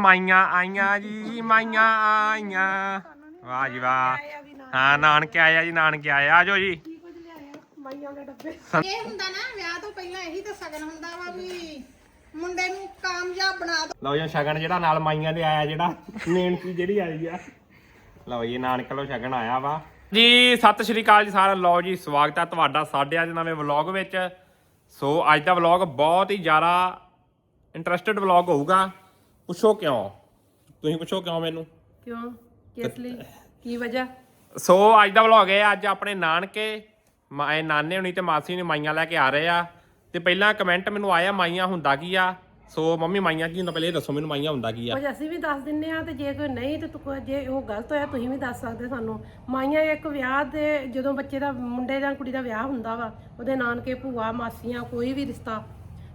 ਮਾਈਆਂ ਆਈਆਂ ਜੀ ਮਾਈਆਂ ਆਈਆਂ। ਵਾਹ ਜੀ ਵਾਹ। ਹਾਂ ਨਾਨਕੇ ਆਇਆ ਜੀ ਨਾਨਕੇ ਆਇਆ। ਆਜੋ ਜੀ। ਇਹ ਹੁੰਦਾ ਨਾ ਵਿਆਹ ਤੋਂ ਪਹਿਲਾਂ ਇਹੀ ਤਾਂ ਸਗਨ ਹੁੰਦਾ ਵਾ ਵੀ ਮੁੰਡੇ ਨੂੰ ਕਾਮਯਾਬ ਬਣਾ ਦੋ। ਲਓ ਜੀ ਸ਼ਗਨ ਜਿਹੜਾ ਨਾਲ ਮਾਈਆਂ ਦੇ ਆਇਆ ਜਿਹੜਾ ਮੇਨ ਚੀਜ਼ ਜਿਹੜੀ ਆਈ ਆ। ਲਓ ਜੀ ਨਾਨਕ ਲੋ ਸ਼ਗਨ ਆਇਆ ਵਾ। ਜੀ ਸਤਿ ਸ਼੍ਰੀ ਅਕਾਲ ਜੀ ਸਾਰਿਆਂ। ਲਓ ਜੀ ਸਵਾਗਤ ਹੈ ਤੁਹਾਡਾ ਸਾਡੇ ਅੱਜ ਨਵੇਂ ਵਲੌਗ ਵਿੱਚ। ਸੋ ਅੱਜ ਦਾ ਵਲੌਗ ਬਹੁਤ ਹੀ ਜ਼ਿਆਦਾ ਇੰਟਰਸਟਿਡ ਵਲੌਗ ਹੋਊਗਾ। ਪੁੱਛੋ ਕਿਉਂ? ਤੁਸੀਂ ਪੁੱਛੋ ਕਿਉਂ ਮੈਨੂੰ? ਕਿਉਂ? ਕਿਸ ਲਈ? ਕੀ ਵਜ੍ਹਾ? ਸੋ ਅੱਜ ਦਾ ਵਲੌਗ ਹੈ ਅੱਜ ਆਪਣੇ ਨਾਨਕੇ ਮਾਏ ਨਾਨੇ ਹੁਣੀ ਤੇ ਮਾਸੀ ਨੇ ਮਾਈਆਂ ਲੈ ਕੇ ਆ ਰਹੇ ਆ। ਤੇ ਪਹਿਲਾਂ ਕਮੈਂਟ ਮੈਨੂੰ ਆਇਆ ਮਾਈਆਂ ਹੁੰਦਾ ਕੀ ਆ? ਸੋ ਮੰਮੀ ਮਾਈਆਂ ਕੀ ਹੁੰਦਾ? ਪਹਿਲੇ ਇਹ ਦੱਸੋ ਮੈਨੂੰ ਮਾਈਆਂ ਹੁੰਦਾ ਕੀ ਆ। ਕੁਝ ਅਸੀਂ ਵੀ ਦੱਸ ਦਿੰਨੇ ਆ ਤੇ ਜੇ ਕੋਈ ਨਹੀਂ ਤੇ ਤੂੰ ਕੋਈ- ਜੇ ਉਹ ਗਲਤ ਹੋਇਆ ਤੁਸੀਂ ਵੀ ਦੱਸ ਸਕਦੇ ਸਾਨੂੰ। ਮਾਈਆਂ ਇੱਕ ਵਿਆਹ ਦੇ ਜਦੋਂ ਬੱਚੇ ਦਾ ਮੁੰਡੇ ਜਾਂ ਕੁੜੀ ਦਾ ਵਿਆਹ ਹੁੰਦਾ ਵਾ ਉਹਦੇ ਨਾਨਕੇ ਭੂਆ ਮਾਸੀਆਂ ਕੋਈ ਵੀ ਰਿਸ਼ਤਾ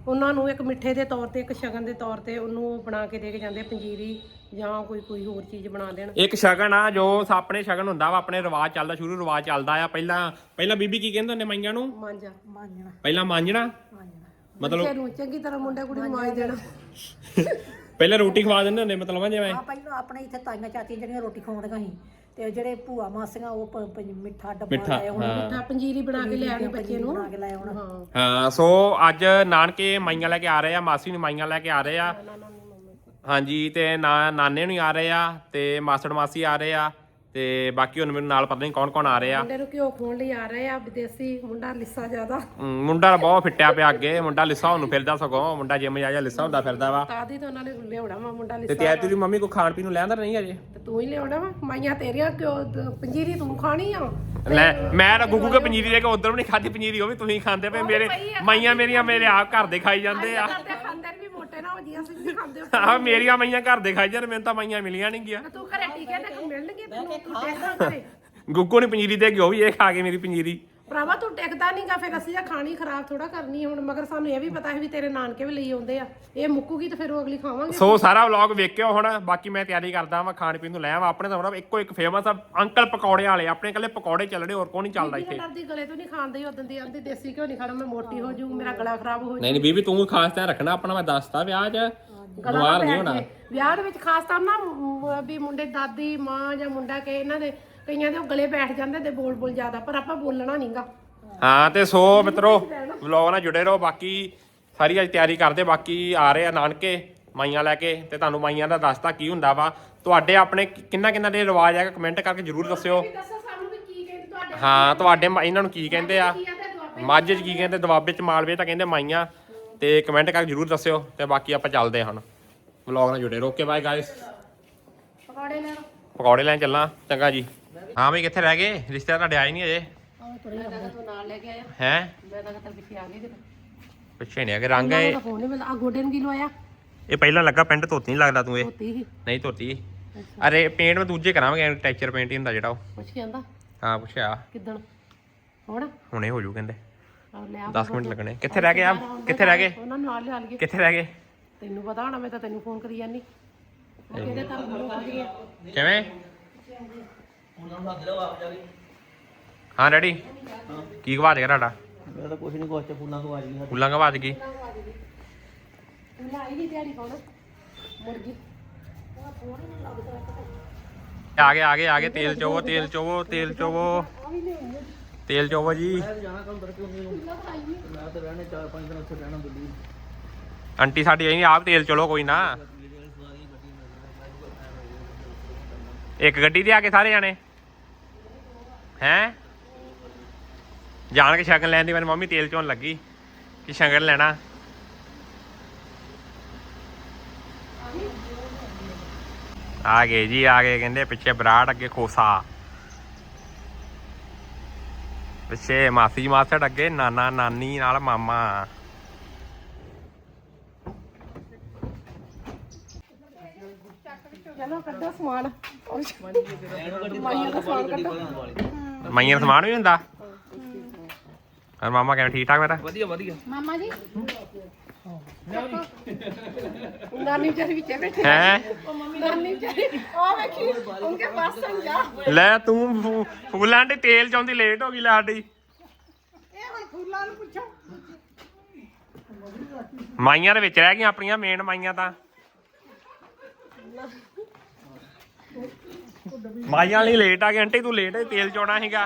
ਉਹਨਾਂ ਨੂੰ ਇੱਕ ਮਿੱਠੇ ਦੇ ਤੌਰ ਤੇ ਇੱਕ ਸ਼ਗਨ ਦੇ ਤੌਰ ਤੇ ਉਹਨੂੰ ਉਹ ਬਣਾ ਕੇ ਦੇ ਕੇ ਜਾਂਦੇ ਆ, ਪੰਜੀਰੀ ਜਾਂ ਕੋਈ ਕੋਈ ਹੋਰ ਚੀਜ਼ ਬਣਾ ਦੇਣ। ਇੱਕ ਸ਼ਗਨ ਆ ਜੋ ਆਪਣੇ ਸ਼ਗਨ ਹੁੰਦਾ ਵਾ ਆਪਣੇ ਰਿਵਾਜ ਚੱਲਦਾ ਸ਼ੁਰੂ ਰਿਵਾਜ ਚੱਲਦਾ ਆ। ਪਹਿਲਾਂ ਪਹਿਲਾਂ ਬੀਬੀ ਕੀ ਕਹਿੰਦੇ ਹੁੰਦੇ ਮਾਈਆਂ ਨੂੰ? ਮਾਂਜਾ। ਪਹਿਲਾਂ ਮਾਂਜਣਾ? ਮਤਲਬ ਬੱਚੇ ਨੂੰ ਚੰਗੀ ਤਰ੍ਹਾਂ ਮੁੰਡੇ ਕੁੜੀ ਨੂੰ ਮਾਂਜ ਦੇਣਾ। ਪਹਿਲਾਂ ਰੋਟੀ ਖਵਾ ਦਿੰਦੇ ਹੁੰਦੇ ਮਤਲਬ ਜਿਵੇਂ। ਆ ਪਹਿਲਾਂ ਆਪਣੇ ਇੱਥੇ ਤਾਈਆਂ ਚਾਚੀਆਂ ਜਿਹੜੀਆਂ ਰੋਟੀ ਖਵਾਉਂਦੀਆਂ ਸੀ ਤੇ ਜਿਹੜੇ ਭੂਆ ਮਾਸੀਆਂ ਉਹ ਪ- ਪ- ਮਿੱਠਾ ਡੱਬਾ ਮਿੱਠਾ ਲੈ ਆਉਣ ਹਾਂ। ਮਿੱਠਾ ਪੰਜੀਰੀ ਬਣਾ ਕੇ ਲਿਆਣੀ ਬੱਚੇ ਨੂੰ। ਬਣਾ ਕੇ ਲੈ ਆਉਣ ਹਾਂ। ਹਾਂ ਸੋ ਅੱਜ ਨਾਨਕੇ ਮਾਈਆਂ ਲੈ ਕੇ ਆ ਰਹੇ ਆ ਮਾਸੀ ਨੂੰ ਮਾਈਆਂ ਲੈ ਕੇ ਆ ਰਹੇ ਆ। ਹਾਂਜੀ ਤੇ ਨਾ ਨਾਨੇ ਨੂੰ ਆ ਰਹੇ ਆ ਤੇ ਮਾਸੜ ਮਾਸੀ ਆ ਰਹੇ ਆ। ਤੇ ਬਾਕੀ ਹੁਣ ਮੈਨੂੰ ਨਾਲ ਪਤਾ ਨਹੀਂ ਕੌਣ ਕੌਣ ਆ ਰਹੇ। ਆ ਮੁੰਡੇ ਨੂੰ ਘਿਓ ਖੋਣ ਲਈ ਆ ਰਹੇ ਆ ਵਿਦੇਸੀ ਮੁੰਡਾ ਲਿੱਸਾ ਜ਼ਿਆਦਾ। ਹਮ, ਮੁੰਡਾ ਬਹੁਤ ਫਿੱਟਿਆ ਪਿਆ ਅੱਗੇ ਮੁੰਡਾ ਲਿੱਸਾ ਉਹਨੂੰ ਫਿਰਦਾ ਸਗੋਂ ਮੁੰਡਾ ਜਿਮ ਜਾ ਜਾ ਲਿੱਸਾ ਹੁੰਦਾ ਫਿਰਦਾ ਵਾ। ਤਾਦੀ ਤਾਂ ਉਹਨਾਂ ਨੇ ਲਿਆਉਣਾ ਵਾ ਮੁੰਡਾ ਤੇ ਲਿੱਸਾ ਤੇ ਤੇਰੀ ਮੰਮੀ ਕੋ ਖਾਣ ਪੀਣ ਨੂੰ ਲੈਂਦਾ ਨਹੀਂ ਅਜੇ? ਤੇ ਤੂੰ ਹੀ ਲਿਆਉਣਾ ਵਾ ਮਾਈਆਂ ਤੇਰੀਆਂ ਕਿਉਂ ਦ- ਪੰਜੀਰੀ ਤੂੰ ਖਾਣੀ ਆ। ਲੈ ਮੈਂ ਤਾਂ ਗੁੱਗੂ ਕੇ ਪਨੀਰੀ ਦੇ ਕੇ ਉਧਰ ਵੀ ਨਹੀਂ ਖਾਦੀ ਪਨੀਰੀ ਉਹ ਵੀ ਤੁਸੀਂ ਖਾਂਦੇ ਪਏ ਮੇਰੇ ਮਾਈਆਂ ਮੇਰੀਆਂ ਮੇਰੇ ਆਪ ਘਰ ਦੇ ਖਾਈ ਜਾਂਦੇ ਆ। ਖਾਂਦੇ ਹੋ ਆਹ ਮੇਰੀਆਂ ਮਾਈਆਂ ਘਰ ਦੇ ਖਾਈ ਜਾਂਦੇ ਮੈਨੂੰ ਤਾਂ ਮਾਈਆਂ ਮਿਲੀਆਂ ਨਹੀਂ ਗਿਆ। ਤੇ ਘਰੇ ਟੀਕੇ ਤੇ ਮਿਲਣਗੇ ਤੈਨੂੰ ਤੂੰ ਟਿਕਦਾ ਘਰੇ ਗੁੱਗੂ ਨੇ ਪਨੀਰੀ ਦੇ ਗਿਓ ਵੀ ਇਹ ਖਾ ਕੇ ਮੇਰੀ ਪਨੀਰੀ ਭਰਾਵਾ ਤੂੰ ਟਿਕਦਾ ਨਹੀਂਗਾ ਫਿਰ ਅਸੀਂ ਆ ਖਾਣੀ ਖਰਾਬ ਥੋੜਾ ਕਰਨੀ ਹੁਣ ਮਗਰ ਸਾਨੂੰ ਇਹ ਵੀ ਪਤਾ ਹੈ ਵੀ ਤੇਰੇ ਨਾਨਕੇ ਵੀ ਲਈ ਆਉਂਦੇ ਆ। ਇਹ ਮੁੱਕੂਗੀ ਤੇ ਫਿਰ ਉਹ ਅਗਲੀ ਖਾਵਾਂਗੇ। ਸੋ ਸਾਰਾ ਵਲੌਗ ਵੇਖਿਓ ਹੁਣ ਬਾਕੀ ਮੈਂ ਤਿਆਰੀ ਕਰਦਾ ਵਾਂ ਖਾਣ ਪੀਣ ਨੂੰ ਲੈ ਆਵਾਂ। ਆਪਣੇ ਤਾਂ ਹੁਣ ਇੱਕੋ ਇੱਕ ਫੇਮਸ ਆ ਅੰਕਲ ਪਕੌੜੇ ਵਾਲੇ ਆਪਣੇ ਕੱਲੇ ਪਕੌੜੇ ਚੱਲਣੇ ਹੋਰ ਕੋਈ ਨਹੀਂ ਚੱਲਦਾ ਇੱਥੇ? ਡਰਦੀ ਗਲੇ ਤੋਂ ਨਹੀਂ ਖਾਂਦੇ ਉਦੋਂ ਦੀ ਆਂਦੀ ਦੇਸੀ ਘਿਓ ਨਹੀਂ ਖਾਣਾ ਮੈਂ ਮੋਟੀ ਹੋ ਜਾਊ ਮੇਰਾ ਗਲਾ ਖਰਾਬ ਹੋ ਨਹੀਂ ਨਹੀਂ ਬੀਬੀ ਤੂੰ ਖਾਸ ਧਿਆਨ ਰੱਖਣਾ ਆਪਣਾ ਮੈਂ ਦੱਸਤਾ ਵਿਆਹ 'ਚ ਬਿਮਾਰ ਨਹੀਂ ਹੋਣਾ। ਵਿਆਹ ਦੇ ਵਿੱਚ ਖਾਸ ਤੌਰ ਨਾ ਮ- ਵੀ ਮੁੰਡੇ ਦਾਦੀ ਮਾਂ ਜਾਂ ਮੁੰਡਾ ਕੇ ਇਹਨਾਂ ਦੇ ਕਈਆਂ ਦੇ ਉਹ ਗਲੇ ਬੈਠ ਜਾਂਦੇ ਤੇ ਬੋਲ ਬੋਲ ਜ਼ਿਆਦਾ ਪਰ ਆਪਾਂ ਬੋਲਣਾ ਨਹੀਂਗਾ ਹਾਂ ਤੇ ਸੋ ਮਿੱਤਰੋ ਵਲੌਗ ਨਾਲ ਜੁੜੇ ਰਹੋ ਬਾਕੀ ਸਾਰੀ ਅੱਜ ਤਿਆਰੀ ਕਰਦੇ ਬਾਕੀ ਆ ਰਹੇ ਆ ਨਾਨਕੇ ਮਾਈਆਂ ਲੈ ਕੇ ਤੇ ਤੁਹਾਨੂੰ ਮਾਈਆਂ ਦਾ ਦੱਸਤਾ ਕੀ ਹੁੰਦਾ ਵਾ। ਤੁਹਾਡੇ ਆਪਣੇ ਕਿੰਨਾ ਕਿੰਨਾ ਦੇ ਰਿਵਾਜ ਹੈਗਾ ਕਮੈਂਟ ਕਰਕੇ ਜਰੂਰ ਦੱਸਿਓ। ਦੱਸੋ ਸਾਨੂੰ ਵੀ ਕੀ ਕਹਿੰਦੇ ਤੁਹਾਡੇ ਹਾਂ ਤੁਹਾਡੇ ਮ- ਇਹਨਾਂ ਨੂੰ ਕੀ ਕਹਿੰਦੇ ਆ? ਦੁਆਬੇ ਮਾਝੇ 'ਚ ਕੀ ਕਹਿੰਦੇ ਦਵਾਬੇ 'ਚ ਮਾਲਵੇ ਤਾਂ ਕਹਿੰਦੇ ਮਾਈਆਂ। ਤੇ ਕਮੈਂਟ ਕਰਕੇ ਜਰੂਰ ਦੱਸਿਓ ਤੇ ਬਾਕੀ ਆਪਾਂ ਚੱਲਦੇ ਹਾਂ ਹੁਣ। ਵਲੌਗ ਨਾਲ ਜੁੜੇ ਰਹੋ। ਓਕੇ ਬਾਏ ਗਾਇਸ ਪਕੌੜੇ ਲੈਣ ਚੱਲਾਂ। ਚੰਗਾ ਜੀ। ਹਾਂ ਬਈ ਕਿੱਥੇ ਰਹਿ ਗਏ? ਰਿਸ਼ਤੇਦਾਰ ਤੁਹਾਡੇ ਆਏ ਨਹੀਂ ਅਜੇ? ਮੈਂ ਤਾਂ ਤੂੰ ਨਾਲ ਲੈ ਕੇ ਆਇਆ। ਹੈ? ਮੈਂ ਤਾਂ ਕਿਤੇ ਪਿੱਛੇ ਆ ਗਈ ਕਿਤੇ। ਪਿੱਛੇ ਨਹੀਂ ਆ ਕੇ ਰੰਗ ਹੈ ਉਹਦਾ ਫੋਨ ਨਹੀਂ ਮਿਲਦਾ। ਆ ਗੋਡੇ ਨੂੰ ਕੀ ਲਵਾਇਆ? ਇਹ ਪਹਿਲਾਂ ਲੱਗਾ ਪੈਂਟ ਧੋਤੀ ਨਹੀਂ ਲੱਗਦਾ ਤੂੰ ਇਹ। ਹੀ ਨਹੀਂ ਧੋਤੀ। ਅਰੇ ਪੇਂਟ ਮੈਂ ਦੂਜੇ ਕਰਾਂਗੇ ਟੈਕਸਚਰ ਪੇਂਟ ਹੀ ਹੁੰਦਾ ਜਿਹੜਾ ਉਹ। ਪੁੱਛ ਕੇ ਆਂਦਾ? ਹਾਂ ਪੁੱਛਿਆ। ਕਿੱਦਣ? ਹੁਣ? ਹੁਣੇ ਹੋ ਜੂ ਕਹਿੰਦੇ। ਆ ਲੈ ਆ 10 ਮਿੰਟ ਲੱਗਣੇ। ਕਿੱਥੇ ਰਹਿ ਗਏ ਆ ਕਿੱਥੇ ਰਹਿ ਗਏ? ਉਹਨਾਂ ਨੂੰ ਨਾਲ ਲਿਆ ਲਈਏ। ਕਿੱਥੇ ਰਹਿ ਗਏ? ਤੈਨੂੰ ਪਤਾ ਹੋਣਾ ਮੈਂ ਤਾਂ ਤੈਨੂੰ ਫੋਨ ਕਰੀ ਜਾਨੀ ਉਹ ਕਹਿੰਦੇ ਤਾਂ ਮੈਨੂੰ ਪਹੁੰਚ ਗਿਆ ਕਿਵੇਂ? ਹਾਂ ਡੈਡੀ? ਕੀ ਗਵਾਚ ਗਿਆ ਤੁਹਾਡਾ? ਮੈਂ ਤਾਂ ਕੁਛ ਨਹੀਂ ਕੋਚ ਫੁੱਲਾਂ ਤੋਂ ਆ ਗਈ ਫੁੱਲਾਂ ਗਵਾਚ ਗਈ ਤੂੰ ਲਾਈ ਨਹੀਂ ਦਿਹਾੜੀ ਖਾਣਾ ਮੁਰਗੀ। ਆ ਗਏ ਆ ਗਏ ਆ ਗਏ। ਤੇਲ ਚੋਵੋ ਤੇਲ ਚੋਵੋ ਤੇਲ ਚੋਵੋ। ਤੇਲ ਚੋਵੋ ਜੀ। ਜਾਣਾ ਕੰਮ ਤੜਕੇ ਹੁੰਦੀ ਨੂੰ। ਮੈਂ ਤਾਂ ਰਹਿਣੇ 4-5 ਦਿਨ ਉੱਥੇ ਰਹਿਣਾ ਦਿੱਲੀ। ਆਂਟੀ ਸਾਡੀ ਆਈ ਆਪ ਤੇਲ ਚਲੋ ਕੋਈ ਨਾ। ਇੱਕ ਗੱਡੀ ਤੇ ਆ ਕੇ ਸਾਰੇ ਜਾਣੇ? ਹੈਂ? ਜਾਣ ਕੇ ਸ਼ਗਨ ਲੈਣ ਦੀ ਮੇਰੀ ਮੰਮੀ ਤੇਲ ਚੋਣ ਲੱਗੀ ਕਿ ਸ਼ਗਨ ਲੈਣਾ। ਆ ਗਏ ਜੀ, ਆ ਗਏ ਕਹਿੰਦੇ ਪਿੱਛੇ ਬਰਾੜ ਅੱਗੇ ਖੋਸਾ। ਪਿੱਛੇ ਮਾਸੀ ਮਾਸੜ ਅੱਗੇ, ਨਾਨਾ ਨਾਨੀ ਨਾਲ ਮਾਮਾ। ਚਲੋ ਕੱਢੋ ਸਮਾਨ। ਮਾਈਆਂ ਦਾ ਸਮਾਨ ਕੱਢੋ। ਮਾਈਆਂ ਦਾ ਸਮਾਨ ਵੀ ਹੁੰਦਾ। ਹਾਂ ਮਾਮਾ ਕਿਵੇਂ ਠੀਕ ਠਾਕ ਮੇਰਾ ਵਧੀਆ ਵਧੀਆ। ਮਾਮਾ ਜੀ? ਨਾਨੀ ਵਿਚਾਰੀ ਵਿੱਚੇ ਬੈਠੇ ਹੈ? ਨਾਨੀ ਵਿਚਾਰੀ ਆ ਵੇਖੀ ਉਨਕੇ ਪਾਸ ਸਮਝਾ ਲੈ ਤੂੰ ਫੂ- ਫੂਲਾਂ ਦੇ ਤੇਲ ਚੋਂਦੀ ਲੇਟ ਹੋ ਗਈ ਲਾਡੀ ਇਹ ਹੁਣ ਫੁੱਲਾਂ ਨੂੰ ਪੁੱਛੋ। ਮਾਈਆਂ ਦੇ ਵਿੱਚ ਰਹਿ ਗਈਆਂ ਆਪਣੀਆਂ ਮੇਨ ਮਾਈਆਂ ਤਾਂ। ਮਾਈਆਂ ਲਈ ਲੇਟ ਆ ਗਈ ਆਂਟੀ ਤੂੰ ਲੇਟ ਹੈ ਤੇਲ ਚੋਣਾ ਸੀਗਾ।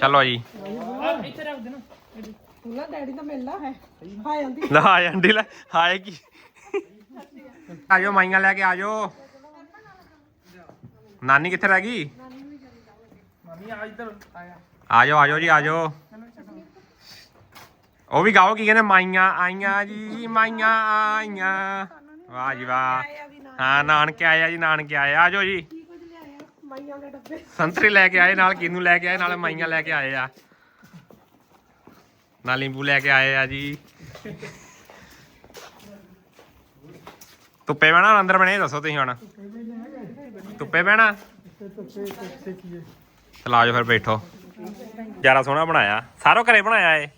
ਚਲੋ ਜੀ। ਉਹਨਾਂ ਡੈਡੀ ਤਾਂ ਮਿਲਣਾ ਹੈ ਹਾਏ ਆਂਦੀ ਆ ਆਂਟੀ ਲੈ ਹਾਏ ਕੀ। ਆਜੋ ਮਾਈਆਂ ਲੈ ਕੇ ਆਜੋ। ਨਾਨੀ ਕਿੱਥੇ ਰਹਿ ਗਈ? ਆਜੋ ਆਜੋ ਜੀ ਆਜੋ। ਉਹ ਵੀ ਗਾਓ ਕੀ ਕਹਿੰਦੇ, ਮਾਈਆਂ ਆਈਆਂ ਜੀ, ਮਾਈਆਂ ਆਈਆਂ। ਵਾਹ ਜੀ ਵਾਹ। ਹਾਂ, ਨਾਨਕੇ ਆਇਆ ਜੀ, ਨਾਨਕੇ ਆਏ ਆਜੋ ਜੀ। ਮਾਈਆਂ ਦੇ ਡੱਬੇ ਸੰਤਰੀ ਲੈ ਕੇ ਆਏ, ਨਾਲ ਕਿਨੂੰ ਲੈ ਕੇ ਆਏ, ਨਾਲ ਮਾਈਆਂ ਲੈ ਕੇ ਆਏ ਆ। ਨਾਲ ਨਿੰਬੂ ਲੈ ਕੇ ਆਏ ਆ ਜੀ। ਧੁੱਪੇ ਬਹਿਣਾ ਅੰਦਰ ਬਣੇ, ਦੱਸੋ ਤੁਸੀਂ ਹੁਣ। ਧੁੱਪੇ ਬਹਿਣਾ? ਚਲ ਆਜੋ ਫਿਰ ਬੈਠੋ। ਜ਼ਿਆਦਾ ਸੋਹਣਾ ਬਣਾਇਆ। ਸਾਰੋ ਘਰੇ ਬਣਾਇਆ ਏ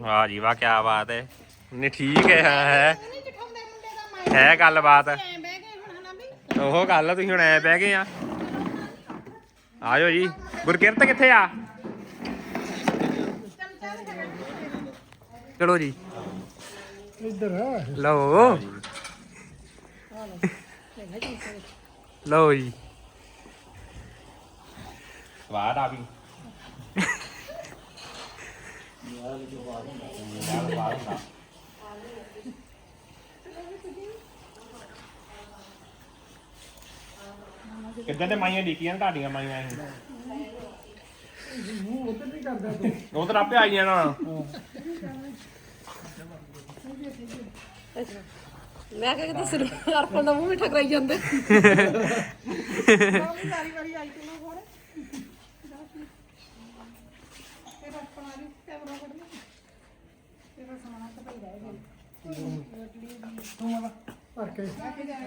ਵਾਹ ਜੀ ਵਾਹ ਕੀ ਬਾਤ ਹੈ ਨਹੀਂ ਠੀਕ ਹੈ ਹੈ। ਨਹੀਂ ਚਠਾਉਂਦੇ ਮੁੰਡੇ ਦਾ ਮਾਈ ਹੈ ਗੱਲਬਾਤ। ਐ ਬਹਿ ਗਏ ਹੁਣ ਹਨਾ ਵੀ ਉਹ ਗੱਲ ਆ, ਤੁਸੀਂ ਹੁਣ ਐ ਬਹਿ ਗਏ ਆ। ਆਜੋ ਜੀ। ਗੁਰਕਿਰਤ ਕਿੱਥੇ ਆ? ਚਲੋ ਜੀ। ਇੱਧਰ ਲਓ। ਲਓ ਜੀ। ਸਵਾਦ ਆ ਵੀ ਕਿੱਦਾਂ ਤੇ ਮਾਈਆਂ ਡੀਕੀਆਂ ਨੇ ਤੁਹਾਡੀਆਂ ਮਾਈਆਂ ਇਹ? ਉਧਰ ਆਪੇ ਆਈਆਂ ਨਾ ਮੈਂ ਕਿਹਾ ਕਿਤੇ ਸਿਰ ਅਰਪਣ ਦਾ ਮੂੰਹ ਮਿੱਠਾ ਕਰਾਈ ਜਾਂਦੇ। ਵਾਰੀ ਵਾਰੀ ਆਈ ਤੂੰ ਨਾ ਫੜ ਫਿਰ ਆਪਣਾ ਵੀ ਕੈਮਰਾ ਫੜ ਲਿਆ। ਫਿਰ ਸਮਾਨ ਤਾਂ ਪਈ ਰਹਿ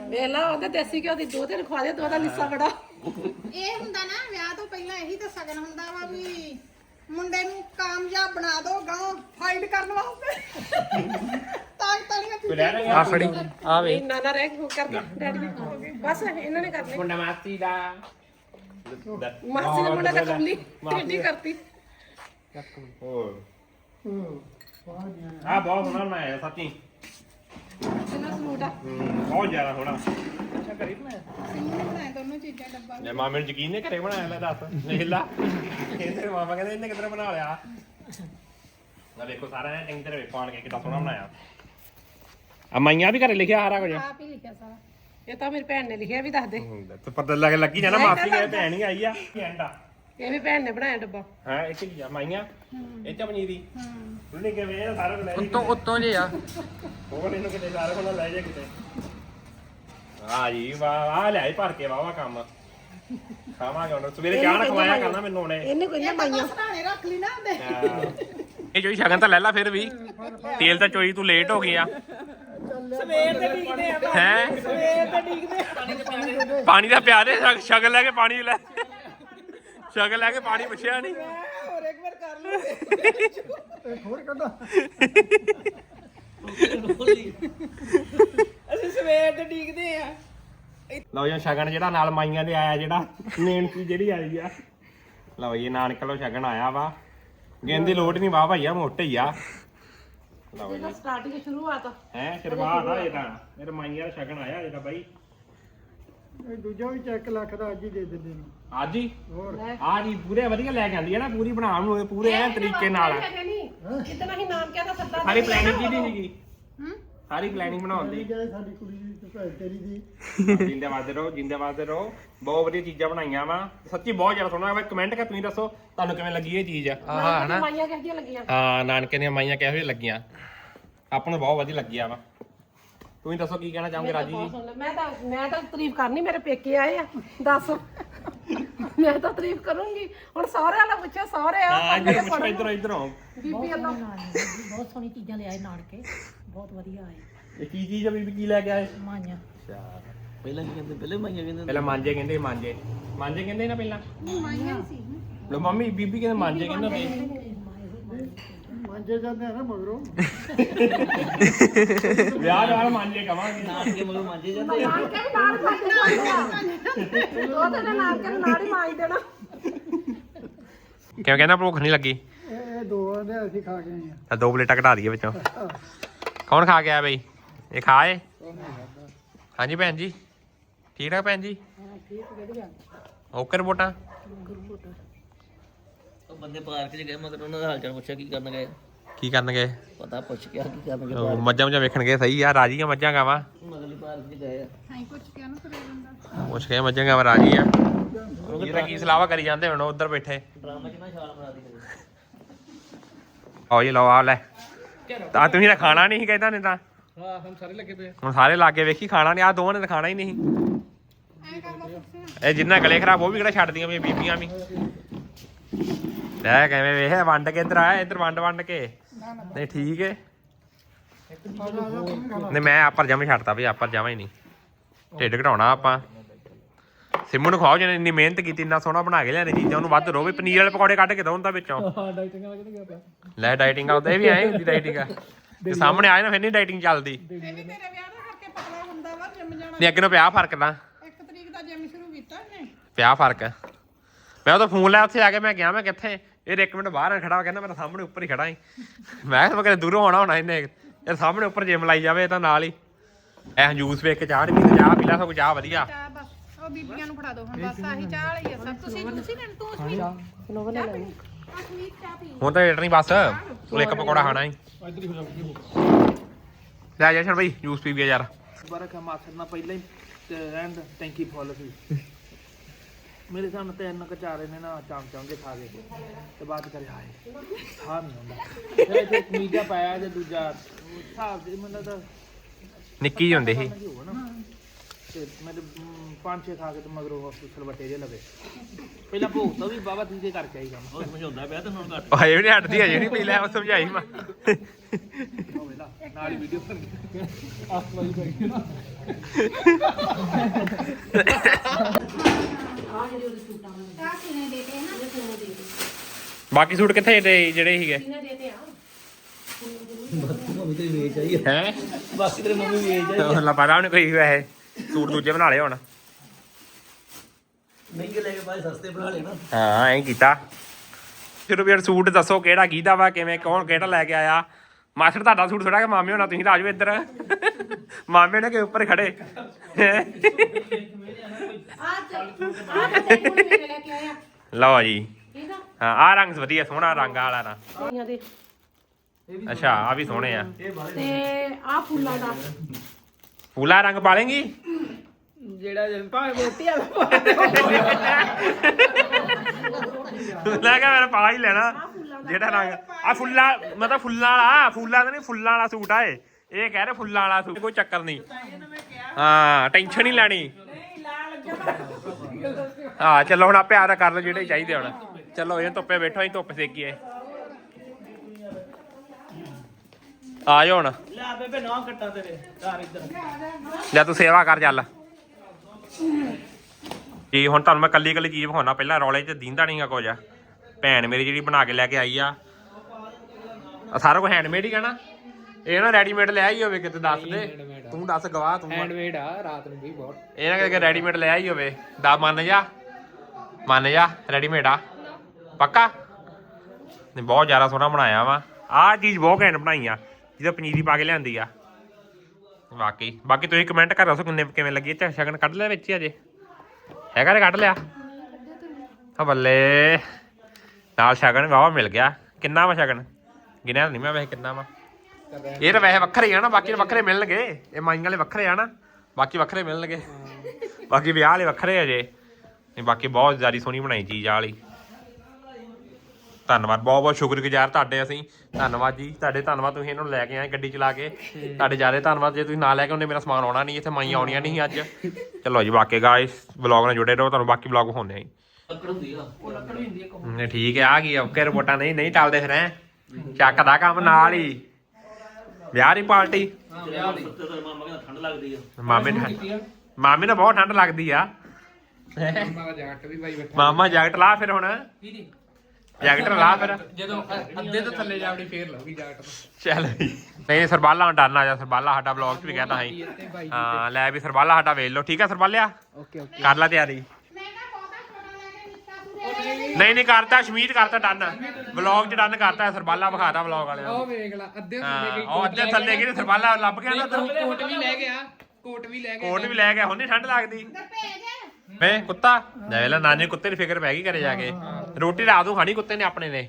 ਵੇਲਾ ਉਹਦੇ ਦੇਸੀ ਘਿਓ ਦੀ ਦੋ ਦਿਨ ਖਵਾ ਦੇ ਦੋ ਦਾ ਲਿੱਸਾ ਬੜਾ ਇਹ ਹੁੰਦਾ ਨਾ ਵਿਆਹ ਤੋਂ ਪਹਿਲਾਂ ਇਹੀ ਤਾਂ ਸਗਨ ਹੁੰਦਾ ਵਾ ਵੀ ਮੁੰਡੇ ਨੂੰ ਕਾਮਯਾਬ ਬਣਾ ਦੋ ਗਾਂ ਫਾਈਟ ਕਰਨ ਵਾਸਤੇ। ਤਾਕ ਤਾਲੀਆਂ ਆ। ਫੜੀ। ਆ ਵੇ ਇੰਨਾ ਨਾ ਰਹਿ ਕਰ ਡੈਡੀ ਨੇ ਬਸ ਇਹਨਾਂ ਨੇ ਕਰ ਲਈ ਮੁੰਡਾ ਮਾਸੀ ਦਾ। ਮਾਸੀ ਦੇ ਮੁੰਡੇ ਦਾ ਕੰਮ ਲਈ ਟੇਢੀ ਕਰਤੀ। ਹੋਰ ਆ ਬਹੁਤ ਸੋਹਣਾ ਬਣਾਇਆ ਸੱਚੀ। ਇਹਨਾਂ ਸਲੂਟ ਆ? ਹਮ, ਬਹੁਤ ਜ਼ਿਆਦਾ ਸੋਹਣਾ। ਬਣਾਏ ਦੋਨੋਂ ਚੀਜ਼ਾਂ ਡੱਬਾ ਜੇ ਮਾਮੇ ਨੂੰ ਯਕੀਨ ਨਹੀਂ ਘਰੇ ਬਣਾਇਆ ਲੈ ਦੱਸ ਦੇਖ ਲਾ। ਕਹਿੰਦੇ ਮਾਮਾ ਕਹਿੰਦੇ ਇਹਨੇ ਕਿਧਰ ਬਣਾ ਲਿਆ? ਨਾ ਵੇਖੋ ਸਾਰਾ ਨੇ ਚੰਗੀ ਤਰ੍ਹਾਂ ਵੇਖੋ ਆਣ ਕੇ ਕਿੱਦਾਂ ਸੋਹਣਾ ਬਣਾਇਆ। ਆ ਮਾਈਆਂ ਵੀ ਘਰੇ ਲਿਖਿਆ ਸਾਰਾ ਕੁਝ? ਆਪ ਹੀ ਲਿਖਿਆ ਸਾਰਾ। ਇਹ ਤਾਂ ਮੇਰੀ ਭੈਣ ਨੇ ਲਿਖਿਆ ਵੀ ਦੱਸ ਦੇ। ਤੇ ਪਤਾ ਲੱਗ ਲੱਗੀ ਜਾਣਾ ਮਾਸੀ ਨੇ ਭੈਣ ਹੀ ਆਈ ਆ ਐਂਡ ਆ? ਇਹ ਵੀ ਭੈਣ ਨੇ ਬਣਾਇਆ ਡੱਬਾ। ਹਾਂ ਇੱਕ ਹੀ ਆ? ਮਾਈਆਂ? ਇਹ ਚ ਪਨੀਰੀ ਉਹਨੇ ਕਿਵੇਂ ਇਹ ਸਾਰਾ ਕੁਝ ਲੈ ਲਈ ਉੱਤੋਂ ਉੱਤੋਂ ਜੇ ਆ। ਹੋਰ ਇਹਨੂੰ ਕਿਤੇ ਸਾਰਾ ਕੋਲ ਲੈ ਜਾ ਕਿਤੇ। ਆ ਜੀ ਵਾਹ ਆ ਲੈ ਆਈ ਭਰ ਕੇ ਵਾਵਾ ਕੰਮ। ਖਾਵਾਂਗੇ ਹੁਣ। ਸਵੇਰੇ ਚਾਹ ਨਾ ਖਵਾਇਆ ਕਰਨਾ ਮੈਨੂੰ ਉਹਨੇ। ਇਹਨੇ ਕੋਈ ਨਾ ਮਾਈਆਂ। ਸਰਾਣੇ ਰੱਖ ਲਈ ਨਾ ਉਹਦੇ ਇਹ ਜੋਈ ਸ਼ਗਨ ਤਾਂ ਲੈ ਲਾ ਫਿਰ ਵੀ। ਤੇਲ ਤਾਂ ਚੋਈ ਤੂੰ ਲੇਟ ਹੋ ਗਈ ਆ। ਸਵੇਰ ਦੇ ਡੀਕਦੇ ਆ ਹੈ? ਸਵੇਰ ਦੇ ਡੀਕਦੇ ਪਾਣੀ ਦਾ ਪਿਆ ਦੇ ਸ਼ਗ- ਸ਼ਗਨ ਲੈ ਕੇ ਪਾਣੀ ਲੈ। ਸ਼ਗਨ ਲੈ ਕੇ ਪਾਣੀ ਪੁੱਛਿਆ ਨਹੀਂ ਹੋਰ ਇੱਕ ਵਾਰ ਕਰ ਲਓ। ਅਸੀਂ ਸਵੇਰ ਦੇ ਡੀਕਦੇ ਆ। ਲਓ ਜੀ ਸ਼ਗਨ ਜਿਹੜਾ ਨਾਲ ਮਾਈਆਂ ਦੇ ਆਇਆ ਜਿਹੜਾ ਮੇਨ ਚੀਜ਼ ਜਿਹੜੀ ਆਈ ਆ। ਲਓ ਜੀ ਨਾਨਕ ਲੋ ਸ਼ਗਨ ਆਇਆ ਵਾ। ਗੇਂਦ ਦੀ ਲੋੜ ਨਹੀਂ ਵਾਹ ਭਾਈਆ ਮੋਟੇ ਹੀ ਆ। ਲਓ ਜੀ। ਸਟਾਰਟਿੰਗ ਸ਼ੁਰੂਆਤ ਹੈ ਸ਼ੁਰੂਆਤ ਆ ਇਹ ਤਾਂ ਮੇਰੇ ਮਾਈਆਂ ਦਾ ਸ਼ਗਨ ਆਇਆ ਇਹਦਾ ਬਾਈ। ਦੂਜਾ ਵੀ ਚੈੱਕ ਲੱਖ ਦਾ ਅੱਜ ਹੀ ਦੇ ਦਿੰਦੇ ਨੇ। ਅੱਜ ਹੀ? ਹੋਰ। ਆ ਜੀ ਪੂਰੇ ਵਧੀਆ ਲੈ ਕੇ ਆਂਦੀ ਆ ਨਾ ਪੂਰੀ ਬਣਾਉਣ ਨੂੰ ਪੂਰੇ ਐ ਤਰੀਕੇ ਨਾਲ। ਕਿਤਨਾ ਹੀ? ਨਾਮ ਕਿਹਾ ਤਾਂ ਸੱਦਾ ਸਾਰੀ ਪਲੈਨਿੰਗ ਕਿਹਦੀ ਸੀਗੀ? ਸਾਰੀ ਪਲੈਨਿੰਗ ਬਣਾਉਣ ਦੀ। ਸਾਡੀ ਕੁੜੀ ਦੀ ਭੈਣ ਤੇਰੀ ਦੀ। ਜਿੰਦੇ ਵਾਸਤੇ ਰਹੋ ਜਿੰਦੇ ਵਾਸਤੇ ਰਹੋ। ਬਹੁਤ ਵਧੀਆ ਚੀਜ਼ਾਂ ਬਣਾਈਆਂ ਵਾ। ਸੱਚੀ ਬਹੁਤ ਜ਼ਿਆਦਾ ਸੋਹਣਾ ਵਾ। ਕਮੈਂਟ ਕਰ ਤੁਸੀਂ ਦੱਸੋ ਤੁਹਾਨੂੰ ਕਿਵੇਂ ਲੱਗੀ ਇਹ ਚੀਜ਼? ਆਹ ਹਨਾ? ਮਾਈਆਂ ਕਿਹੋ ਜਿਹੀਆਂ ਲੱਗੀਆਂ? ਹਾਂ ਨਾਨਕੇ ਦੀਆਂ ਮਾਈਆਂ ਕਿਹੋ ਜਿਹੀਆਂ ਲੱਗੀਆਂ? ਆਪਾਂ ਨੂੰ ਬਹੁਤ ਵਧੀਆ ਲੱਗਿਆ ਵਾ। ਤੁਸੀਂ ਦੱਸੋ ਕੀ ਕਹਿਣਾ ਚਾਹੋਗੇ ਰਾਜੀ ਜੀ? ਮੈਂ ਤਾਂ ਮੈਂ ਤਾਂ ਤਾਰੀਫ ਕਰਨੀ ਮੇਰੇ ਪੇਕੇ ਆਏ ਆ। ਦੱਸ। ਮੈਂ ਤਾਂ ਤਾਰੀਫ ਕਰੂੰਗੀ। ਹੁਣ ਸਹੁਰੇ ਵਾਲਾ ਪੁੱਛੋ ਸਹੁਰੇ ਆ ਹਾਂ ਇੱਧਰ ਪੁੱਛੋ ਇੱਧਰ ਇੱਧਰੋਂ। ਬੀਬੀ ਵੱਲੋਂ। ਬਹੁਤ ਸੋਹਣੀ ਚੀਜ਼ਾਂ ਲਿਆਏ ਨਾਨਕੇ। ਬਹੁਤ ਵਧੀਆ ਆਏ ਇਹ ਕੀ ਚੀਜ਼ ਆ ਬੀਬੀ ਕੀ ਲੈ ਕੇ ਆਏ? ਮਾਈਆਂ ਪਹਿਲਾਂ ਕੀ ਕਹਿੰਦੇ ਪਹਿਲੇ ਮਾਈਆਂ ਕਹਿੰਦੇ ਪਹਿਲਾਂ ਮਾਂਜੇ ਕਹਿੰਦੇ ਮਾਂਜੇ। ਮਾਂਜੇ ਕਹਿੰਦੇ ਨਾ ਪਹਿਲਾਂ? ਮਾਈਆਂ ਸੀ। ਲੋ ਮੰਮੀ ਬੀਬੀ ਕਹਿੰਦੇ ਮਾਂਜੇ ਕਹਿੰਦੇ ਹੁੰਦੇ ਮਾਂਜੇ ਜਾਂਦੇ ਆ ਨਾ ਮਗਰੋਂ। ਵਿਆਹ ਦੇ ਬਾਅਦ ਮਾਂਜੇ ਕਵਾਂਗੇ। ਨਾਨਕੇ ਮਗਰ ਮਾਂਜੇ ਜਾਂਦੇ ਨਾਨਕੇ ਵੀ ਨਾਲ ਮਾਂਜਦੇ ਉਹ ਤਾਂ ਨਾਨਕੇ ਨੂੰ ਨਾਲ ਹੀ ਮਾਂਜ ਦੇਣਾ। ਕਿਉਂ ਕਹਿੰਦਾ ਭੁੱਖ ਨਹੀਂ ਲੱਗੀ? ਇਹ ਦੋ ਆਂਦੇ ਅਸੀਂ ਖਾ ਕੇ ਆਏ ਆ। ਤਾਂ ਦੋ ਪਲੇਟਾਂ ਘਟਾ ਦਈਏ ਵਿੱਚੋਂ। ਕੌਣ ਖਾ ਗਿਆ ਬਈ? ਇਹ ਖਾਏ ਹਾਂਜੀ ਭੈਣ ਜੀ। ਠੀਕ ਠਾਕ ਭੈਣ ਜੀ? ਓਕੇ ਰਿਪੋਰਟਾਂ? ਬੰਦੇ ਪਾਰਕ 'ਚ ਗਏ ਮਗਰ ਉਹਨਾਂ ਦਾ ਹਾਲ ਚਾਲ ਪੁੱਛਿਆ ਕੀ ਕਰਨ ਗਏ? ਕੀ ਕਰਨਗੇ ਪਤਾ ਪੁੱਛ ਗਿਆ ਕੀ ਕਰਨ ਗਏ ਉਹ ਮੱਝਾਂ ਮੱਝਾਂ ਵੇਖਣ ਗਏ ਸਹੀ ਆ ਰਾਜੀ ਆ ਮੱਝਾਂ ਗਾਵਾਂ? ਮਗਲੀ ਪਾਰਕ 'ਚ ਗਏ ਆ। ਹਾਂ ਕੁਝ ਕਿਹਾ ਨਾ ਫਿਰ ਬੰਦਾ। ਪੁੱਛ ਕੇ ਮੱਝਾਂ ਗਾਵਾਂ ਰਾਜੀ ਆ। ਇਹ ਤਾਂ ਕੀ ਸਲਾਵਾ ਕਰੀ ਜਾਂਦੇ ਹੁਣ ਉੱਧਰ ਬੈਠੇ। ਡਰਾਮਾ 'ਚ ਨਾ ਛਾਲ ਮਾਰਾ ਦੀ ਆਓ ਜੀ ਲਓ ਆ ਲੈ। ਤਾਂ ਤੁਸੀਂ ਤਾਂ ਖਾਣਾ ਨਹੀਂ ਸੀ ਕਹਿੰਦਾ ਨੇ ਤਾਂ। ਹਾਂ ਹੁਣ ਸਾਰੇ ਲੱਗੇ ਪਏ ਹੁਣ ਸਾਰੇ ਲਾਗੇ ਵੇਖੀ ਖਾਣਾ ਨਹੀਂ ਆ ਦੋਵਾਂ ਨੇ ਤਾਂ ਖਾਣਾ ਹੀ ਨਹੀਂ ਇਹ ਜਿੰਨਾ ਗਲੇ ਖਰਾਬ ਉਹ ਵੀ ਕਿਹੜਾ ਛੱਡਦੀਆਂ ਮੇਰੀਆਂ ਬੀਬੀਆਂ ਵੀ। ਲੈ ਕਿਵੇਂ ਵੇਖ ਵੰਡ ਕੇ ਇੱਧਰ ਆ ਇੱਧਰ ਵੰਡ ਵੰਡ ਕੇ। ਨਹੀਂ ਠੀਕ ਹੈ ਨਹੀਂ ਮੈਂ ਆਪਰ ਜਮੇ ਛੱਡਤਾ ਵੀ ਆਪਰ ਜਮਾ ਹੀ ਨਹੀਂ। ਢਿੱਡ ਘਟਾਉਣਾ ਆਪਾਂ। ਸਿਮੂ ਨੂੰ ਖਵਾਓ ਜਿਹਨੇ ਇੰਨੀ ਮਿਹਨਤ ਕੀਤੀ ਇੰਨਾ ਸੋਹਣਾ ਬਣਾ ਕੇ ਲਿਆਣੇ ਚੀਜ਼ਾਂ ਉਹਨੂੰ ਵੱਧ ਰੋ ਵੀ ਪਨੀਰ ਵਾਲੇ ਪਕੌੜੇ ਕੱਢ ਕੇ ਦੋ ਹੁੰਦਾ ਵਿੱਚੋਂ। ਲੈ ਡਾਈਟਿੰਗ ਆ ਉਹਦੇ ਵੀ ਆਏ ਹੁੰਦੀ ਡਾਈਟਿੰਗ ਆ। ਤੇ ਸਾਹਮਣੇ ਆਏ ਨਾ ਫਿਰ ਨਹੀਂ ਡਾਈਟਿੰਗ ਚੱਲਦੀ। ਇਹ ਵੀ ਤੇਰੇ ਵਿਆਹ ਦਾ ਕਰਕੇ ਪਤਲਾ ਹੁੰਦਾ ਵਾ ਜਿੰਮ ਜਾਣਾ। ਨਹੀਂ ਅੱਗੇ ਨੂੰ ਪਿਆ ਫ਼ਰਕ ਤਾਂ। ਇੱਕ ਤਰੀਕ ਦਾ ਜਿੰਮ ਸ਼ੁਰੂ ਕੀਤਾ ਇਹਨੇ। ਪਿਆ ਫ਼ਰਕ। ਮੈਂ ਉਹਦਾ ਫੋਨ ਲਿਆ ਉੱਥੇ ਆ ਕੇ ਮੈਂ ਗਿਆ ਮੈਂ ਕਿੱਥੇ ਇਹ ਇੱਕ ਮਿੰਟ ਬਾਹਰ ਖੜਾ ਹੋ ਕਹਿੰਦਾ ਮੈਂ ਤਾਂ ਸਾਹਮਣੇ ਉੱਪਰ ਹੀ ਖੜਾ ਹੀ ਮੈਂ ਕਿਹਾ ਮੈਂ ਦੂਰੋਂ ਆਉਣਾ ਹੋਣਾ ਇਹਨੇ। ਇਹ ਸਾਹਮਣੇ ਉੱਪਰ ਜਿਮ ਲਾਈ ਜਾਵੇ ਤਾਂ ਨਾਲ ਹੀ। ਐ ਜੂਸ ਵੇਖ ਕੇ ਚਾਹ ਨਹੀਂ ਪੀਂਦੇ ਚਾਹ ਪੀ ਲਾ ਸਗੋਂ ਚਾਹ ਵਧੀਆ। ਚਾਹ ਬਸ ਉਹ ਬੀਬੀਆਂ ਨੂੰ ਫੜਾ ਦਿਓ ਹੁਣ ਬਸ ਆਹੀ ਚਾਹ ਵਾਲੀ ਆ ਸਭ। ਤੁਸੀਂ ਤੁਸੀਂ ਨੇ ਤੂੰ ਲੈਣੀ ਆ ਸਵੀਟ ਚਾਹ ਪੀ। ਹੁਣ ਤਾਂ ਏਟ ਨਹੀਂ ਬਸ ਤੂੰ ਇੱਕ ਪਕੌੜਾ ਖਾਣਾ ਹੀ ਲੈ ਜਾ ਛੜ ਬਈ ਜੂਸ ਪੀ ਗਿਆ ਯਾਰ। ਬਰਕਾ ਮਾਸਰ ਨਾ ਪਹਿਲਾਂ ਹੀ ਤੇ ਰਹਿਣ ਦਾ ਟੈਂਕੀ ਫੁੱਲ ਸੀ ਮੇਰੇ ਸਾਹਮਣੇ ਤੇ ਇੰਨਾ ਕਚਾਰੇ ਨੇ ਨਾ ਚਾਮ ਕੇ ਖਾ ਗਏ ਤੇ ਬਾਅਦ ਚ ਕਰੇ ਹਾਏ ਖਾ ਨਹੀਂ ਹੁੰਦਾ। ਫਿਰ ਇੱਥੇ ਮੀਡੀਆ ਪਾਇਆ ਜੇ ਦੂਜਾ ਉਹ ਹਿਸਾਬ ਦੇ ਮੈਨੂੰ ਤਾਂ ਨਿੱਕੀ ਜਿਹੀ ਹੁੰਦੀ ਸੀ। ਕੀ ਹੋਊਗਾ ਨਾ। ਤੇ ਮੈਂ ਤੇ ਮ, ਪੰਜ ਛੇ ਖਾ ਕੇ ਤੇ ਮਗਰੋਂ ਹਸਪੀਟਲ ਵੱਟੇ ਜੇ ਲਵੇ। ਪਹਿਲਾਂ ਭੋਗ ਤੋਂ ਵੀ ਬਾਬਾ ਤੀਜੇ ਕਰਕੇ ਆਈ ਕੰਮ ਉਹ ਸਮਝਾਉਂਦਾ ਪਿਆ ਤੇ ਹੁਣ ਘੱਟ। ਹਾਏ ਵੀ ਨਹੀਂ ਹਟਦੀ ਅਜੇ ਨਹੀਂ ਪੀ ਲੈ ਉਹ ਸਮਝਾਈ ਮੈਂ। ਹੋਵੇ ਨਾ ਨਾਲ ਹੀ ਵੀਡੀਓ ਬਣ ਗਈ ਆਸ ਵਾਲੀ ਬਣ ਗਈ ਨਾ ਚਾਹ ਕਿਨੇ ਦੇਤੇ ਨਾ ਬਾਕੀ ਸੂਟ ਕਿੱਥੇ ਜਿਹੜੇ ਜਿਹੜੇ ਸੀਗੇ? ਮੰਮੀ ਤੇ ਵੇਚ ਆਈ ਹੈ? ਬਾਕੀ ਤੇਰੇ ਮੰਮੀ ਵੇਚ ਆਈ ਲਾ ਪਤਾ ਉਹਨੇ ਕੋਈ ਵੈਸੇ ਸੂਟ ਦੂਜੇ ਬਣਾ ਲਏ ਹੁਣ? ਮਹਿੰਗੇ ਲੈ ਕੇ ਬਾਅਦ ਸਸਤੇ ਬਣਾ ਲਏ ਨਾ। ਹਾਂ ਐਂ ਕੀਤਾ। ਫਿਰ ਵੀ ਯਾਰ ਸੂਟ ਦੱਸੋ ਕਿਹੜਾ ਕੀਦਾ ਵਾ ਕਿਵੇਂ ਕੌਣ ਕਿਹੜਾ ਲੈ ਕੇ ਆਇਆ? ਮਾਸਟਰ ਤੁਹਾਡਾ ਸੂਟ ਥੋੜਾ ਕਿ ਮਾਮੇ ਹੋਣਾ ਤੁਸੀਂ ਤਾਂ ਆਜੋ ਇੱਧਰ। ਮਾਮੇ ਨੇ ਕਿ ਉੱਪਰ ਖੜੇ? ਲੈ ਕੇ ਆਇਆ। ਲਓ ਜੀ। ਹਾਂ ਆ ਰੰਗ ਵਧੀਆ ਸੋਹਣਾ ਰੰਗ ਵਾਲਾ ਨਾ। ਦੇ ਅੱਛਾ ਆ ਵੀ ਸੋਹਣੇ ਆ। ਤੇ ਆ ਫੁੱਲਾਂ ਦਾ। ਫੂਲਾ ਰੰਗ ਪਾ ਲੇਂਗੀ? ਜਿਹੜਾ ਭਾਵੇਂ ਮੋਟੀ ਆ ਮੈਂ ਕਿਹਾ ਮੈਂ ਪਾ ਹੀ ਲੈਣਾ। ਜਿਹੜਾ ਰੰਗ ਆ ਫੁੱਲਾ ਮਤਲਬ ਫੁੱਲਾਂ ਵਾਲਾ ਫੁੱਲਾਂ ਦਾ ਨਹੀਂ ਫੁੱਲਾਂ ਵਾਲਾ ਸੂਟ ਆ ਇਹ। ਇਹ ਕਹਿ ਰਹੇ ਫੁੱਲਾਂ ਵਾਲਾ ਸੂਟ ਕੋਈ ਚੱਕਰ ਨਹੀਂ। ਹਾਂ ਟੈਨਸ਼ਨ ਨਹੀਂ ਲੈਣੀ ਹਾਂ ਚਲੋ ਹੁਣ ਆਪੇ ਆਦਾ ਕਰ ਲਓ ਜਿਹੜੇ ਚਾਹੀਦੇ ਹੁਣ। ਚਲੋ ਇਹ ਧੁੱਪੇ ਬੈਠੋ ਅਸੀਂ ਧੁੱਪ ਸੇਕੀਏ। ਆ ਹੁਣ। ਲੈ ਬੇਬੇ ਨਾ ਕੱਟਾ ਤੇਰੇ ਘਰ ਇੱਧਰ। ਲੈ ਤੂੰ ਸੇਵਾ ਕਰ ਚੱਲ। ਜੀ ਹੁਣ ਤੁਹਾਨੂੰ ਮੈਂ ਕੱਲੀ ਕੱਲੀ ਚੀਜ਼ ਵਿਖਾਉਣਾ। ਪਹਿਲਾਂ ਰੌਲੇ 'ਚ ਦੀਂਦਾ ਨਹੀਂਗਾ ਕੁਝ। ਭੈਣ ਮੇਰੀ ਜਿਹੜੀ ਬਣਾ ਕੇ ਲੈ ਕੇ ਆਈ ਆ। ਆ ਸਾਰਾ ਕੁਝ ਹੈਂਡਮੇਡ ਹੀ ਕਹਿਣਾ ਇਹ ਨਾ ਰੈਡੀਮੇਡ ਲੈ ਆਈ ਹੋਵੇ ਕਿਤੇ ਦੱਸ ਦੇ। ਤੂੰ ਦੱਸ ਗਵਾਹ ਤੂੰ ਹੈਂਡਮੇਡ ਆ ਰਾਤ ਨੂੰ ਵੀ ਬਹੁਤ। ਇਹ ਨਾ ਕਿਤੇ ਰੈਡੀਮੇਡ ਲੈ ਆਈ ਹੋਵੇ। ਦਾ ਮੰਨ ਜਾ। ਮੰਨ ਜਾ ਰੈਡੀਮੇਡ ਆ। ਪੱਕਾ? ਨਹੀਂ, ਬਹੁਤ ਜ਼ਿਆਦਾ ਸੋਹਣਾ ਬਣਾਇਆ ਵਾ। ਆਹ ਚੀਜ਼ ਬਹੁਤ ਘੈਂਟ ਬਣਾਈ ਆ, ਜਿਹਦਾ ਪਨੀਰੀ ਪਾ ਕੇ ਲਿਆਂਦੀ ਆ। ਵਾਕਈ। ਬਾਕੀ ਤੁਸੀਂ ਕਮੈਂਟ ਕਰ ਦੱਸੋ ਕਿੰਨੇ ਕਿਵੇਂ ਲੱਗੀ ਤੇ ਸ਼ਗਨ ਕੱਢ ਲਿਆ ਵਿੱਚ ਹੀ ਅਜੇ। ਹੈਗਾ ਤੇ ਕੱਢ ਲਿਆ? ਆ ਬੱਲੇ। ਨਾਲ ਸ਼ਗਨ ਵਾਵਾ ਮਿਲ ਗਿਆ। ਕਿੰਨਾ ਵਾ ਸ਼ਗਨ? ਗਿਣਿਆ ਨਹੀਂ ਮੈਂ ਵੈਸੇ ਕਿੰਨਾ ਵਾ। ਇਹ ਤਾਂ ਵੈਸੇ ਵੱਖਰੇ ਆ ਨਾ, ਬਾਕੀ ਵੱਖਰੇ ਮਿਲਣਗੇ। ਇਹ ਮਾਈਆਂ ਵਾਲੇ ਵੱਖਰੇ ਆ ਨਾ। ਬਾਕੀ ਵੱਖਰੇ ਮਿਲਣਗੇ। ਬਾਕੀ ਵਿਆਹ ਵਾਲੇ ਵੱਖਰੇ ਅਜੇ। ਨਹੀਂ, ਬਾਕੀ ਬਹੁਤ ਜ਼ਿਆਦਾ ਸੋਹਣੀ ਬਣਾਈ ਚੀਜ਼ ਆਹ ਵਾਲੀ। ਧੰਨਵਾਦ ਬਹੁਤ ਬਹੁਤ ਸ਼ੁਕਰਗੁਜ਼ਾਰ ਤੁਹਾਡੇ ਅਸੀਂ। ਧੰਨਵਾਦ ਜੀ ਤੁਹਾਡੇ ਧੰਨਵਾਦ ਤੁਸੀਂ ਇਹਨਾਂ ਨੂੰ ਲੈ ਕੇ ਆਏ ਗੱਡੀ ਚਲਾ ਕੇ। ਤੁਹਾਡੇ ਜ਼ਿਆਦਾ ਧੰਨਵਾਦ ਜੇ ਤੁਸੀਂ ਨਾ ਲੈ ਕੇ ਆਉਂਦੇ ਮੇਰਾ ਸਮਾਨ ਆਉਣਾ ਨਹੀਂ ਇੱਥੇ ਮਾਈਆਂ ਆਉਣੀਆਂ ਨਹੀਂ ਅੱਜ। ਚਲੋ ਜੀ ਬਾਕੀ ਗਾਇਸ ਵਲੌਗ ਨਾਲ ਜੁੜੇ ਰਹੋ ਤੁਹਾਨੂੰ ਬਾਕੀ ਵਲੌਗ ਹੋਣੇ ਆਂ ਲੱਕੜ ਹੁੰਦੀ ਆ ਉਹ ਲੱਕੜ ਹੀ ਹੁੰਦੀ ਆ ਨੇ ਠੀਕ ਹੈ ਆ ਗਈ ਓਕੇ ਰਿਪੋਰਟਾਂ। ਨਹੀਂ ਨਹੀਂ ਚੱਲਦੇ ਫਿਰ ਐ ਚੱਕਦਾ ਕੰਮ ਨਾਲ ਹੀ। ਵਿਆਹ ਦੀ ਪਾਰਟੀ। ਵਿਆਹ ਦੀ ਮਾਮਾ ਕਹਿੰਦਾ ਠੰਡ ਲੱਗਦੀ ਆ ਮਾਮੇ ਨੇ ਮਾਮੇ ਨੂੰ ਬਹੁਤ ਠੰਡ ਲੱਗਦੀ ਆ। ਮਾਮਾ ਜੈਕਟ ਵੀ ਪਾਈ ਬੈਠਾ। ਮਾਮਾ ਜੈਕਟ ਲਾ ਫਿਰ ਹੁਣ। ਜੈਕਟ ਲਾ ਫਿਰ। ਜਦੋਂ ਅੱਧੇ ਤੋਂ ਥੱਲੇ ਜਾਵੜੀ ਫੇਰ ਲਾਉਗੀ ਜੈਕਟ ਚੱਲ ਜੀ। ਨਹੀਂ ਸਰਬਾਲਾ ਡਰਨ ਆ ਜਾ ਸਰਬਾਲਾ ਸਾਡਾ ਵਲੌਗ 'ਚ ਵੀ ਕਹਿੰਦਾ ਸੀ ਤੇ ਹਾਂ ਲੈ ਵੀ ਸਰਬਾਲਾ ਸਾਡਾ ਵੇਖ ਲਓ। ਠੀਕ ਆ ਸਰਬਾਲਿਆ? Okay okay. ਕਰ ਲੈ ਤਿਆਰੀ। ਮੈਂ ਕਿਹਾ ਬਹੁਤਾ ਛੋਟਾ ਲੈ ਕੇ ਨਿੱਕਾ ਤੂੰ ਦੇ ਨਹੀਂ ਨਹੀਂ ਕਰਤਾ ਸ਼ਮੀਤ ਕਰਤਾ ਡਨ ਵਲੌਗ ਚ ਡਨ ਕਰਤਾ ਸਰਬਾਲਾ ਵਿਖਾਤਾ ਵਲੌਗ ਵਾਲਿਆਂ ਉਹ ਨੂੰ ਵੇਖ ਲੈ ਅੱਧੇ ਹਾਂ ਥੱਲੇ ਗਈ ਉਹ ਅੱਧੇ ਥੱਲੇ ਗਏ ਸਰਬਾਲਾ ਲੱਭ ਗਿਆ ਨਾ ਉੱਧਰ। ਕੋਟ ਵੀ ਲੈ ਗਿਆ ਕੋਟ ਵੀ ਲੈ ਗਿਆ। ਕੋਟ ਵੀ ਲੈ ਗਿਆ ਹੁਣ ਨੀ ਠੰਡ ਲੱਗਦੀ। ਵੇ ਕੁੱਤਾ ਲੈ ਲੈ ਨਾਨੇ ਕੁੱਤੇ ਦੀ ਫਿਕਰ ਪੈ ਗਈ ਘਰੇ ਜਾ ਕੇ। ਰੋਟੀ ਰਾਤ ਨੂੰ ਖਾਣੀ ਕੁੱਤੇ ਨੇ ਆਪਣੇ ਨੇ।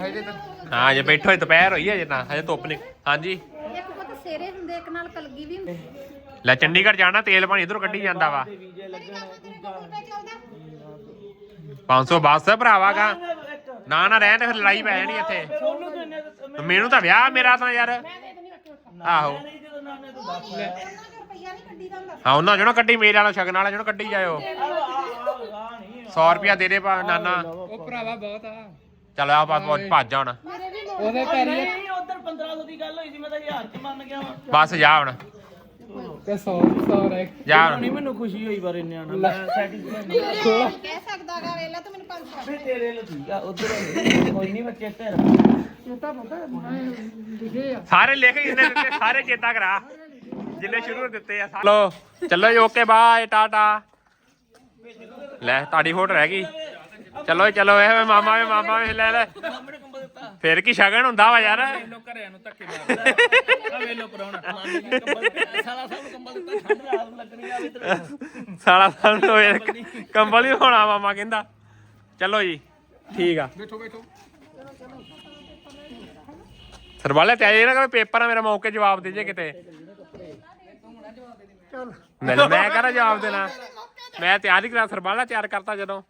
ਹਜੇ ਤਾਂ ਹਾਂ ਜੇ ਬੈਠੋ ਦੁਪਹਿਰ ਹੋਈ ਹੈ ਜੇ ਨਾ ਹਜੇ ਧੁੱਪ ਨਹੀਂ ਹਾਂਜੀ। ਇੱਕ ਪੁੱਤ ਸੇਰੇ ਹੁੰਦੇ ਇੱਕ ਨਾਲ ਕਲਗੀ ਵੀ ਹੁੰਦੀ। ਲੈ ਚੰਡੀਗੜ੍ਹ ਜਾਣਾ ਤੇਲ ਪਾਣੀ ਇਧਰੋਂ ਕੱਢੀ ਜਾਂਦਾ ਵਾ। 500 ਬੱਸ ਹੈ ਭਰਾਵਾ ਗਾ। ਨਾ ਨਾ ਰਹਿਣ ਦੇ ਫਿਰ ਲੜਾਈ ਪੈ ਜਾਣੀ ਇੱਥੇ। ਮੈਨੂੰ ਤਾਂ ਵਿਆਹ ਮੇਰਾ ਤਾਂ ਯਾਰ। ਆਹੋ। ਰੁਪਈਆ ਨਹੀਂ ਕੱਢੀ ਦਾ ਹੁੰਦਾ ਹਾਂ ਉਹਨਾਂ ਜਿਹੜਾ ਕੱਢੀ ਮੇਰੇ ਵਾਲਾ ਸ਼ਗਨ ਵਾਲਾ ਜਿਹੜਾ ਕੱਢੀ ਜਾਇਓ। 100 ਰੁਪਿਆ ਦੇ ਦੇ ਭਾ ਨਾਨਾ। ਉਹ ਭਰਾਵਾ ਬਹੁਤ ਆ। ਚੱਲ ਆ ਭੱਜ ਭੱਜ ਜਾ ਹੁਣ ਉਹਦੇ ਪੈਰੀ ਨਹੀਂ ਉਧਰ 1500 ਦੀ ਗੱਲ ਹੋਈ ਸੀ ਮੈਂ ਤਾਂ ਹਜ਼ਾਰ ਚ ਮੰਨ ਗਿਆ ਵਾਂ। ਬਸ ਜਾ ਹੁਣ। ਤੇ 100 100 ਰਹਿ। ਜਾ ਹੁਣ। ਨਹੀਂ ਮੈਨੂੰ ਖੁਸ਼ੀ ਹੋਈ ਪਰ ਇੰਨਿਆਂ ਨਾਲ। ਮੈਂ ਸੈਟੀਸਫਾਈ ਕਹਿ ਸਕਦਾਗਾ ਵੇਲਾ ਤੂੰ ਮੈਨੂੰ 500 ਫਿਰ ਤੇਰੇ ਲਈ ਠੀਕ ਆ ਉਧਰ ਕੋਈ ਨਹੀਂ ਬੱਚੇ ਤੇ ਸਾਰੇ ਲਿਖ ਜਿੰਨੇ ਦਿੱਤੇ ਸਾਰੇ ਚੇਤਾ ਕਰਾ। ਜਿੰਨੇ ਸ਼ੁਰੂ ਦਿੱਤੇ ਆ ਚਲੋ ਚਲੋ ਜੀ ਓਕੇ ਬਾਏ ਟਾਟਾ ਲੈ ਤੁਹਾਡੀ ਫੋਟੋ ਰਹਿ ਗਈ। ਚਲੋ ਜੀ, ਚਲੋ ਇਹ ਵੇ ਮਾਮਾ ਵੇ ਮਾਮਾ ਵੇ ਲੈ ਲੈ। ਫਿਰ ਕੀ ਸ਼ਗਨ ਹੁੰਦਾ ਵਾ ਯਾਰ? ਘਰਿਆਂ ਨੂੰ ਧੱਕੇ ਮਾਰਦਾ ਆ ਵੇਲੋ ਪਰਾਉਣਾ ਸਾਲਾ ਸਭ ਨੂੰ ਕੰਬਲ ਦਿੱਤਾ ਠੰਡ ਰਾਤ ਨੂੰ ਲੱਗਣੀ ਆ ਵੀ ਤੇ ਸਾਲਾ ਸਾਲ ਹੋਏ ਕੰਬਲ ਹੀ ਹੋਣਾ ਮਾਮਾ ਕਹਿੰਦਾ। ਚਲੋ ਜੀ ਠੀਕ ਆ। ਬੈਠੋ ਬੈਠੋ। ਸਰਵਾਲੇ ਤੇ ਆਏ ਨਾ ਕਿ ਪੇਪਰ ਆ ਮੇਰਾ ਮੌਕੇ ਜਵਾਬ ਦੇ ਜੇ ਕਿਤੇ। ਮੈਂ ਮੈਂ ਕਰਾਂ ਜਵਾਬ ਦੇਣਾ? ਮੈਂ ਤਿਆਰ ਹੀ ਕਰਾ ਸਰਬਾਲਾ ਤਿਆਰ ਕਰਤਾ ਜਦੋਂ।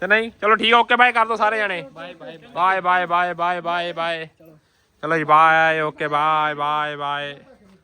ਤੇ ਨਹੀਂ, ਚਲੋ ਠੀਕ ਓਕੇ, ਬਾਏ ਕਰ ਦੋ ਸਾਰੇ ਜਣੇ। Bye bye bye bye bye bye bye. ਚਲੋ ਜੀ, bye, okay, bye bye bye.